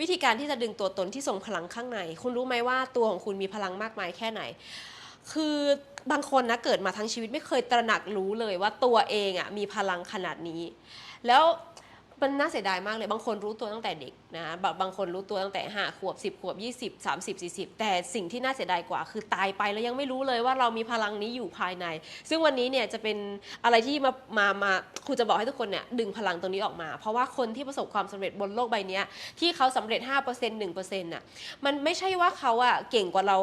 วิธีการที่จะดึงตัวตนที่ทรงพลังข้างใน คุณรู้ไหมว่าตัวของคุณมีพลังมากมายแค่ไหน คือบางคนนะเกิดมาทั้งชีวิตไม่เคยตระหนักรู้เลยว่าตัวเองอะมีพลังขนาดนี้ แล้วมันน่าเสียดายมากเลยบางคนรู้ตัวตั้งแต่เด็ก นะบางบางคนรู้ตัวตั้งแต่ห้าขวบสิบขวบยี่สิบสามสิบสี่สิบแต่สิ่งที่น่าเสียดายกว่า คือตายไปแล้วยังไม่รู้เลยว่าเรามีพลังนี้อยู่ภายใน ซึ่งวันนี้เนี่ยจะเป็นอะไรที่มามามาครูจะบอกให้ทุกคนเนี่ยดึงพลังตรงนี้ออกมา เพราะว่าคนที่ประสบความสำเร็จบนโลกใบนี้ที่เขาสำเร็จ 5% 1%น่ะมันไม่ใช่ว่าเขาอะเก่งกว่าเรา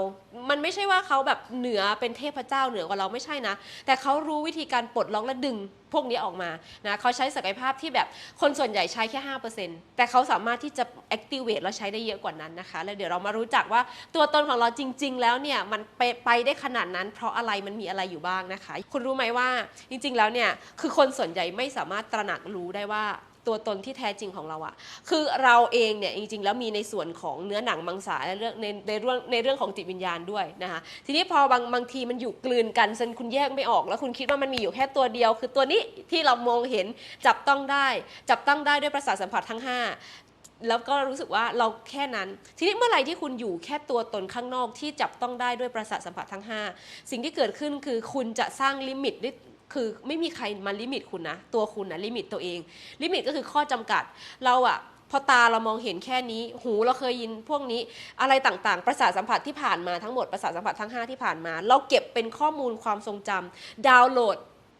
มันไม่ใช่ว่าเขาแบบเหนือเป็นเทพเจ้าเหนือกว่าเราไม่ใช่นะ แต่เขารู้วิธีการปลดล็อกและดึงพวกนี้ออกมานะเขาใช้ศักยภาพที่แบบคนส่วนใหญ่ใช้แค่ 5%แต่เขาสามารถที่จะ activate แล้วใช้ได้เยอะกว่านั้นนะคะ แล้วเดี๋ยวเรามารู้จักว่าตัวตนของเราจริง ๆ แล้วเนี่ยมันไปไปได้ขนาดนั้น เพราะอะไรมันมีอะไรอยู่บ้างนะคะ คุณรู้ไหมว่าจริง ๆ แล้วเนี่ยคือคนส่วนใหญ่ไม่สามารถตระหนักรู้ได้ว่าตัวตนที่แท้จริงของเราอะคือเราเองเนี่ยจริงๆ แล้วมีในส่วนของเนื้อหนังมังสาและเรื่องในในเรื่องในเรื่องของจิตวิญญาณด้วยนะคะทีนี้พอบางบางทีมันอยู่กลืนกันจนคุณแยกไม่ออก แล้วคุณคิดว่ามันมีอยู่แค่ตัวเดียว คือตัวนี้ที่เรามองเห็นจับต้องได้ จับต้องได้ด้วยประสาทสัมผัสทั้ง 5 แล้วก็รู้สึกว่าเราแค่นั้น ทีนี้เมื่อไหร่ที่คุณอยู่แค่ตัวตนข้างนอกที่จับต้องได้ด้วยประสาทสัมผัสทั้ง 5 สิ่งที่เกิดขึ้นคือคุณจะสร้างลิมิตด้วยคือไม่มีใครมาลิมิตคุณนะ ตัวคุณนะลิมิตตัวเอง ลิมิตก็คือข้อจำกัด เราอะพอตาเรามองเห็นแค่นี้ หูเราเคยยินพวกนี้ อะไรต่างๆ ประสาทสัมผัสที่ผ่านมาทั้งหมด ประสาทสัมผัสทั้ง 5 ที่ผ่านมา เราเก็บเป็นข้อมูลความทรงจำดาวน์โหลด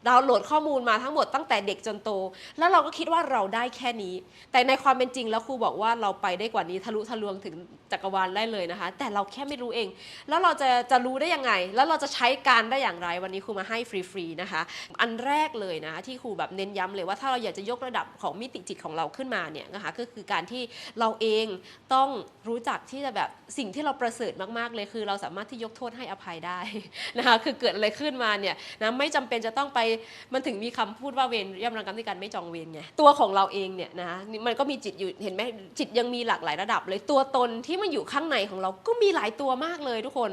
ดาวน์โหลดข้อมูลมาทั้งหมดตั้งแต่เด็กจนโต แล้วเราก็คิดว่าเราได้แค่นี้ แต่ในความเป็นจริงแล้วครูบอกว่าเราไปได้กว่านี้ทะลุทะลวงถึงจักรวาลได้เลยนะคะ แต่เราแค่ไม่รู้เอง แล้วเราจะจะรู้ได้ยังไง แล้วเราจะใช้การได้อย่างไรวันนี้ครูมาให้ฟรีๆนะคะ อันแรกเลยนะที่ครูแบบเน้นย้ำเลยว่าถ้าเราอยากจะยกระดับของมิติจิตของเราขึ้นมาเนี่ยนะคะก็คือการที่เราเองต้องรู้จักที่จะแบบสิ่งที่เราประเสริฐมากๆเลยคือ เราสามารถที่ยกโทษให้อภัยได้นะคะคือเกิดอะไรขึ้นมาเนี่ยนะไม่จำเป็นจะต้องไปมันถึงมีคำพูดว่าเวรย่อมรังกรรมที่การไม่จองเวรไงตัวของเราเองเนี่ยนะมันก็มีจิตอยู่เห็นไหมจิตยังมีหลากหลายระดับ เลยตัวตนที่มันอยู่ข้างในของเราก็มีหลายตัวมากเลยทุกคน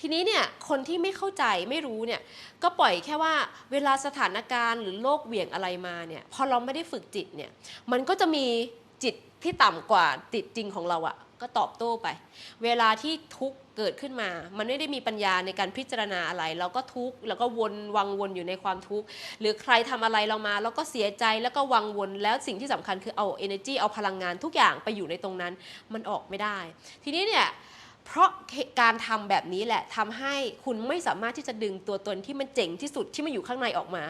ทีนี้เนี่ยคนที่ไม่เข้าใจไม่รู้เนี่ยก็ปล่อยแค่ว่าเวลาสถานการณ์หรือโลกเหวี่ยงอะไรมาเนี่ยพอเราไม่ได้ฝึกจิตเนี่ยมันก็จะมีจิตที่ต่ำกว่าจิตจริงของเราอะ ก็ตอบโต้ไป เวลาที่ทุกเกิดขึ้นมา มันไม่ได้มีปัญญาในการพิจารณาอะไร เราก็ทุกข์แล้วก็วนวังวนอยู่ในความทุกข์หรือใครทำอะไรเรามาแล้วก็เสียใจแล้วก็วังวนแล้วสิ่งที่สำคัญคือเอา energy เอาพลังงานทุกอย่างไปอยู่ในตรงนั้น มันออกไม่ได้ ทีนี้เนี่ย เพราะการทำแบบนี้แหละทำให้คุณไม่สามารถที่จะดึงตัวตนที่มันเจ๋งที่สุดที่มันอยู่ข้างในออกมา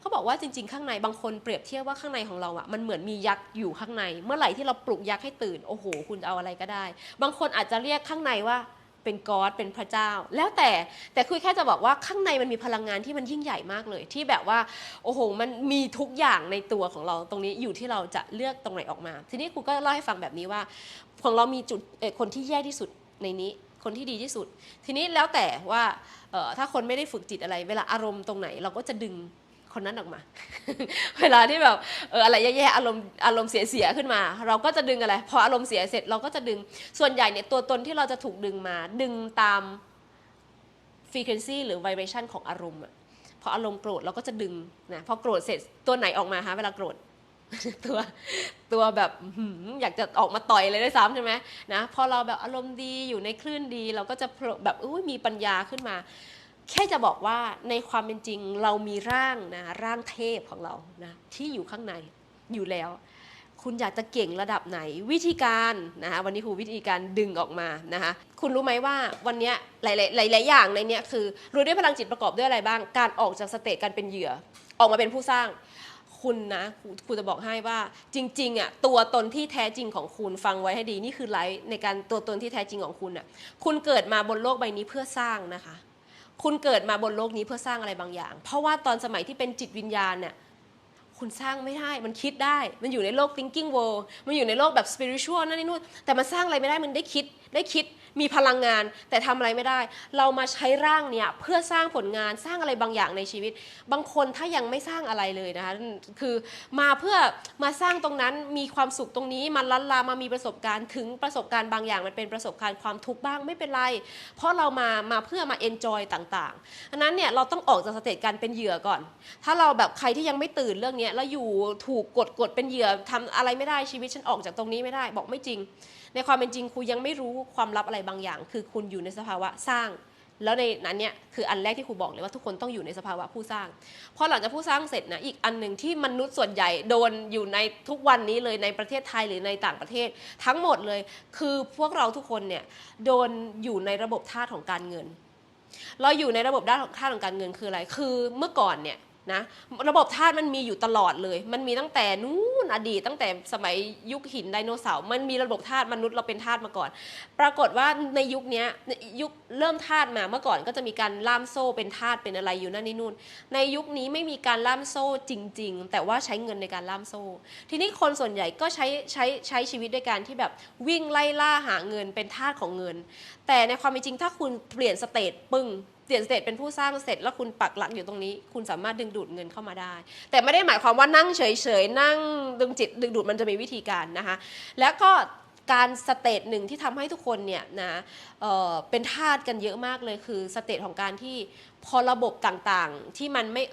เขาบอกว่าจริง ๆ ข้างในบางคนเปรียบเทียบว่าข้างในของเราอะมันเหมือนมียักษ์อยู่ข้างใน เมื่อไหร่ที่เราปลุกยักษ์ให้ตื่นโอ้โห คุณจะเอาอะไรก็ได้ บางคนอาจจะเรียกข้างในว่าเป็นกอดเป็นพระเจ้า แล้วแต่แต่คุยแค่จะบอกว่าข้างในมันมีพลังงานที่มันยิ่งใหญ่มากเลย ที่แบบว่าโอ้โหมันมีทุกอย่างในตัวของเราตรงนี้อยู่ที่เราจะเลือกตรงไหนออกมา ทีนี้ครูก็เล่าให้ฟังแบบนี้ว่า ของเรามีจุดคนที่แย่ที่สุด ในนี้คนที่ดีที่สุด ทีนี้แล้วแต่ว่าถ้าคนไม่ได้ฝึกจิตอะไร เวลาอารมณ์ตรงไหนเราก็จะดึงคนนั้นออกมา เวลาที่แบบเอออะไรแย่ๆอารมณ์อารมณ์เสียๆขึ้นมา เราก็จะดึงอะไร พออารมณ์เสียเสร็จเราก็จะดึงส่วนใหญ่เนี่ยตัวตนที่เราจะถูกดึงมา ดึงตาม frequency หรือ vibration ของอารมณ์อะพออารมณ์โกรธเราก็จะดึงนะพอโกรธเสร็จตัวไหนออกมาฮะเวลาโกรธ ตัวตัวแบบอยากจะออกมาต่อยเลยด้วยซ้ำใช่ไหมนะพอเราแบบอารมณ์ดีอยู่ในคลื่นดี เราก็จะแบบอุ้ยมีปัญญาขึ้นมา แค่จะบอกว่าในความเป็นจริงเรามีร่างนะร่างเทพของเรานะที่อยู่ข้างในอยู่แล้ว คุณอยากจะเก่งระดับไหนวิธีการนะคะวันนี้ครูวิธีการดึงออกมานะคะคุณรู้ไหมว่าวันนี้ยหลาย ๆ หลาย ๆ อย่างในนี้คือรู้ด้วยพลังจิตประกอบด้วยอะไรบ้าง การออกจากสเตจการเป็นเหยื่อ ออกมาเป็นผู้สร้าง คุณนะครูครูจะบอกให้ว่าจริงๆอะตัวตนที่แท้จริงของคุณฟังไว้ให้ดีนี่คือไลฟ์ในการตัวตนที่แท้จริงของคุณอะคุณเกิดมาบนโลกใบนี้เพื่อสร้างนะคะ คุณเกิดมาบนโลกนี้เพื่อสร้างอะไรบางอย่าง เพราะว่าตอนสมัยที่เป็นจิตวิญญาณเนี่ย คุณสร้างไม่ได้ มันคิดได้ มันอยู่ในโลก thinking world มันอยู่ในโลกแบบ spiritual นั่นนี่นู่น แต่มันสร้างอะไรไม่ได้ มันได้คิด ได้คิด มีพลังงาน แต่ทำอะไรไม่ได้ เรามาใช้ร่างเนี่ยเพื่อสร้างผลงาน สร้างอะไรบางอย่างในชีวิต บางคนถ้ายังไม่สร้างอะไรเลยนะคะ คือมาเพื่อมาสร้างตรงนั้น มีความสุขตรงนี้ มันลันลามามีประสบการณ์ ถึงประสบการณ์บางอย่าง มันเป็นประสบการณ์ความทุกข์บ้าง ไม่เป็นไร เพราะเรามา มาเพื่อมา enjoy ต่างๆอันนั้นเนี่ยเราต้องออกจากสเตจการเป็นเหยื่อก่อน ถ้าเราแบบใครที่ยังไม่ตื่นเรื่องเนี้ยแล้วอยู่ถูกกดกดเป็นเหยื่อทำอะไรไม่ได้ชีวิตฉันออกจากตรงนี้ไม่ได้ บอกไม่จริง ในความเป็นจริงครูยังไม่รู้ความลับอะไรบางอย่าง คือคุณอยู่ในสภาวะสร้าง แล้วในนั้นเนี่ยคืออันแรกที่ครูบอกเลยว่าทุกคนต้องอยู่ในสภาวะผู้สร้างพอหลังจากผู้สร้างเสร็จนะอีกอันหนึ่งที่มนุษย์ส่วนใหญ่โดนอยู่ในทุกวันนี้เลยในประเทศไทยหรือในต่างประเทศ ทั้งหมดเลย คือพวกเราทุกคนเนี่ยโดนอยู่ในระบบธาของการเงิน เราอยู่ในระบบด้านของธาของการเงินคืออะไร คือเมื่อก่อนเนี่ย นะระบบธาตุมันมีอยู่ตลอดเลย มันมีตั้งแต่นู้นอดีต ตั้งแต่สมัยยุคหินไดโนเสาร์มันมีระบบธาตุมนุษย์เราเป็นธาตุมาก่อน ปรากฏว่าในยุคนี้ยุคเริ่มธาตุมาเมื่อก่อนก็จะมีการล่ามโซ่เป็นธาตุเป็นอะไรอยู่นั่นนี่นู่น ในยุคนี้ไม่มีการล่ามโซ่จริง ๆ แต่ว่าใช้เงินในการล่ามโซ่ ทีนี้คนส่วนใหญ่ก็ใช้ใช้ใช้ชีวิตด้วยการที่แบบวิ่งไล่ล่าหาเงินเป็นทาสของเงิน แต่ในความเป็นจริงถ้าคุณเปลี่ยนสเตตปึ้ง เปลี่ยนสเตทเป็นผู้สร้างเสร็จแล้วคุณปักหลักอยู่ตรงนี้ คุณสามารถดึงดูดเงินเข้ามาได้ แต่ไม่ได้หมายความว่านั่งเฉยๆ นั่งดึงจิตดึงดูดมันจะมีวิธีการนะคะแล้วก็การสเตทหนึ่งที่ทำให้ทุกคนเนี่ยนะเเป็นทาสกันเยอะมากเลยคือสเตทของการที่พอระบบต่างๆ ที่มันไม่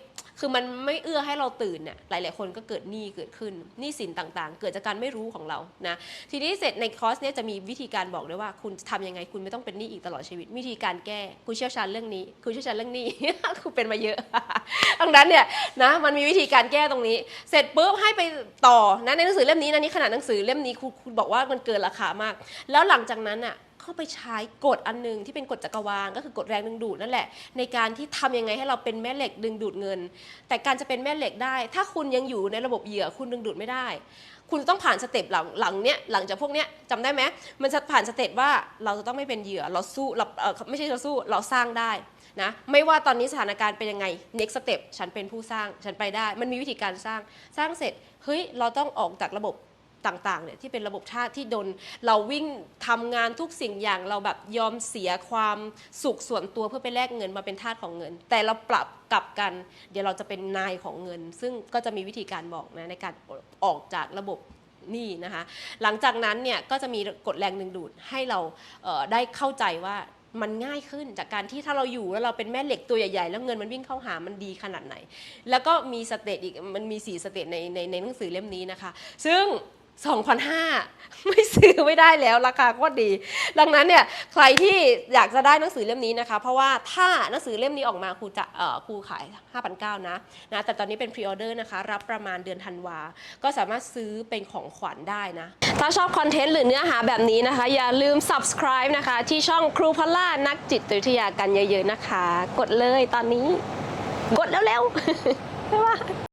คือมันไม่เอื้อให้เราตื่นเนี่ยหลาย ๆ คนก็เกิดหนี้เกิดขึ้นหนี้สินต่าง ๆ เกิดจากการไม่รู้ของเรานะทีนี้เสร็จในคอร์สเนี่ยจะมีวิธีการบอกด้วยว่า คุณทำยังไงคุณไม่ต้องเป็นหนี้อีกตลอดชีวิต วิธีการแก้คุณเชี่ยวชาญเรื่องนี้คุณเชี่ยวชาญเรื่องหนี้คุณเป็นมาเยอะดังนั้นเนี่ยนะมันมีวิธีการแก้ตรงนี้ เสร็จปุ๊บให้ไปต่อนะในหนังสือเล่มนี้นะนี่ขนาดหนังสือเล่มนี้คุณคุณบอกว่ามันเกินราคามาก แล้วหลังจากนั้นอะ เข้าไปใช้กฎอันหนึงที่เป็นกฎจักรวาลก็คือกฎแรงดึงดูดนั่นแหละ ในการที่ทำยังไงให้เราเป็นแม่เหล็กดึงดูดเงิน แต่การจะเป็นแม่เหล็กได้ ถ้าคุณยังอยู่ในระบบเหยื่อคุณดึงดูดไม่ได้ คุณต้องผ่านสเต็ปหลังหลังเนี้ยหลังจากพวกเนี้ยจำได้ไหมมันจะผ่านสเต็ปว่าเราจะต้องไม่เป็นเหยื่อเราสู้เราเออไม่ใช่เราสู้เราสร้างได้นะไม่ว่าตอนนี้สถานการณ์เป็นยังไง next step ฉันเป็นผู้สร้างฉันไปได้ มันมีวิธีการสร้างสร้างเสร็จเฮ้ยเราต้องออกจากระบบ ต่างๆเนี่ยที่เป็นระบบชาติที่โดนเราวิ่งทำงานทุกสิ่งอย่างเราแบบยอมเสียความสุขส่วนตัวเพื่อไปแลกเงินมาเป็นทาสของเงิน แต่เราปรับกลับกัน เดี๋ยวเราจะเป็นนายของเงิน ซึ่งก็จะมีวิธีการบอกนะในการออกจากระบบนี้นะคะหลังจากนั้นเนี่ยก็จะมีกฎแรงดึงดูดให้เราเได้เข้าใจว่ามันง่ายขึ้นจากการที่ถ้าเราอยู่แล้วเราเป็นแม่เหล็กตัวใหญ่ ๆ แล้วเงินมันวิ่งเข้าหามันดีขนาดไหน แล้วก็มีสเตจอีกมันมี 4 สเตจในในในหนังสือเล่มนี้นะคะ ซึ่ง 2,500 ไม่ซื้อไม่ได้แล้วราคาก็ดี ดังนั้นเนี่ยใครที่อยากจะได้หนังสือเล่มนี้นะคะ เพราะว่าถ้าหนังสือเล่มนี้ออกมาครูจะครูขาย 5,900นะนะแต่ตอนนี้เป็นพรีออเดอร์นะคะ รับประมาณเดือนธันวา ก็สามารถซื้อเป็นของขวัญได้นะ ถ้าชอบคอนเทนต์หรือเนื้อหาแบบนี้นะคะ อย่าลืม subscribe นะคะ ที่ช่องครูพอลล่านักจิตวิทยากันเยอะๆนะคะ กดเลยตอนนี้ กดแล้วๆบ๊ายบาย